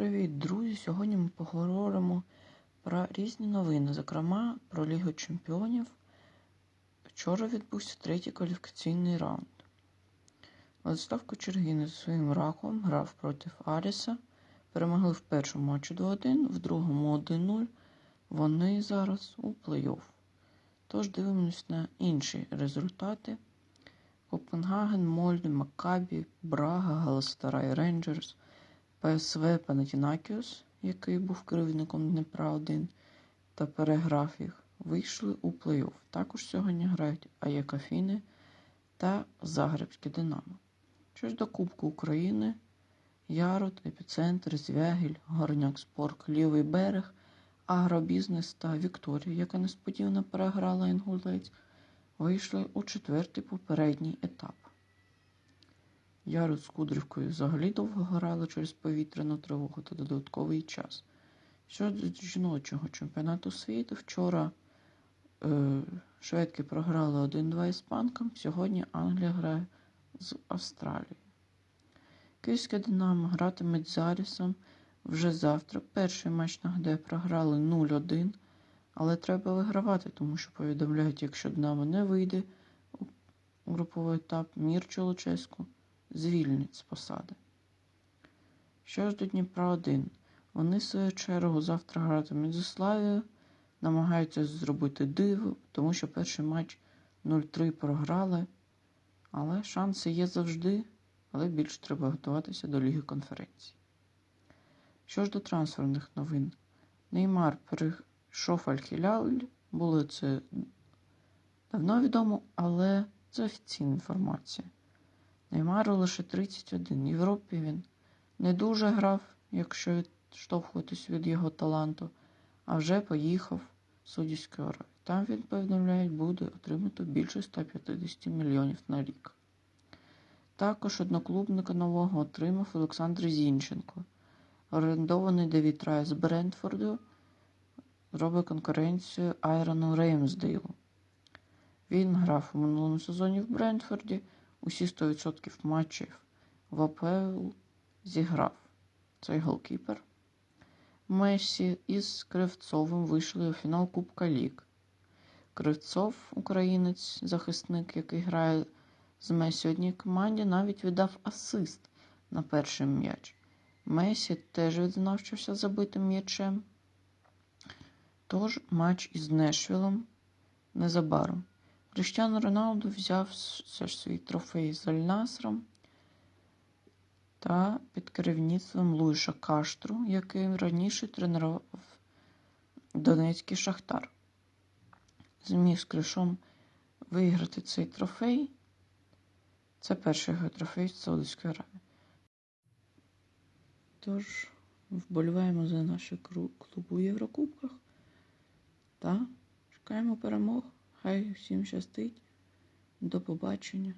привіт, друзі! Сьогодні ми поговоримо про різні новини, зокрема про Лігу Чемпіонів. Вчора відбувся третій кваліфікаційний раунд. Владислав Кочергін зі своїм раком грав проти Аріса. Перемогли в першому матчі 2-1, в другому 1-0. Вони зараз у плей-офф. Тож дивимось на інші результати. Копенгаген, Мольде, Маккабі, Брага, Галастарай Рейнджерс, ПСВ Панатінакіус, який був керівником Дніпра 1 та переграв їх, вийшли у плей-офф. Також сьогодні грають АЄК Афіни та Загребське Динамо. Щось до Кубку України, Ярод, Епіцентр, Звягіль, Горняк Спорт, Лівий берег, Агробізнес та Вікторія, яка несподівано переграла Інгулець, вийшли у четвертий попередній етап. Ярод з Кудрівкою взагалі довго грали через повітряну тривогу та додатковий час. Щодо жіночого чемпіонату світу, вчора е, шведки програли 1-2 іспанкам, сьогодні Англія грає з Австралією. Київське Динамо гратиме з Зарісом вже завтра. Перший матч нагадає програли 0-1, але треба вигравати, тому що повідомляють, якщо Динамо не вийде у груповий етап, Мір Чолочеську звільнить з посади. Що ж до Дніпра 1? Вони, в свою чергу, завтра гратимуть зі Славією, намагаються зробити диво, тому що перший матч 0-3 програли. Але шанси є завжди, але більше треба готуватися до Ліги конференцій. Що ж до трансферних новин, Неймар перейшов Аль-Хіляль, було це давно відомо, але це офіційна інформація. Неймару лише 31. В Європі він не дуже грав, якщо відштовхуватись від його таланту, а вже поїхав в Судівську Аравію. Там він, повідомляють, буде отримати більше 150 мільйонів на рік. Також одноклубника нового отримав Олександр Зінченко. Орендований Девід Рай з Брентфорду робить конкуренцію Айрону Реймсдейлу. Він грав у минулому сезоні в Брентфорді. Усі 100% матчів в АПЛ зіграв цей голкіпер. Месі із Кривцовим вийшли у фінал Кубка Ліг. Кривцов, українець, захисник, який грає з Месі одній команді, навіть віддав асист на перший м'яч. Месі теж відзначився забитим м'ячем. Тож матч із Нешвілом незабаром. Кріштіану Роналду взяв все ж свій трофей з Альнасром та під керівництвом Луїша Каштру, який раніше тренував Донецький Шахтар. Зміг з Кришом виграти цей трофей. Це перший його трофей з Саудовської Аравії. Тож, вболіваємо за наші клуб у Єврокубках та чекаємо перемог. Хай всім щастить. До побачення.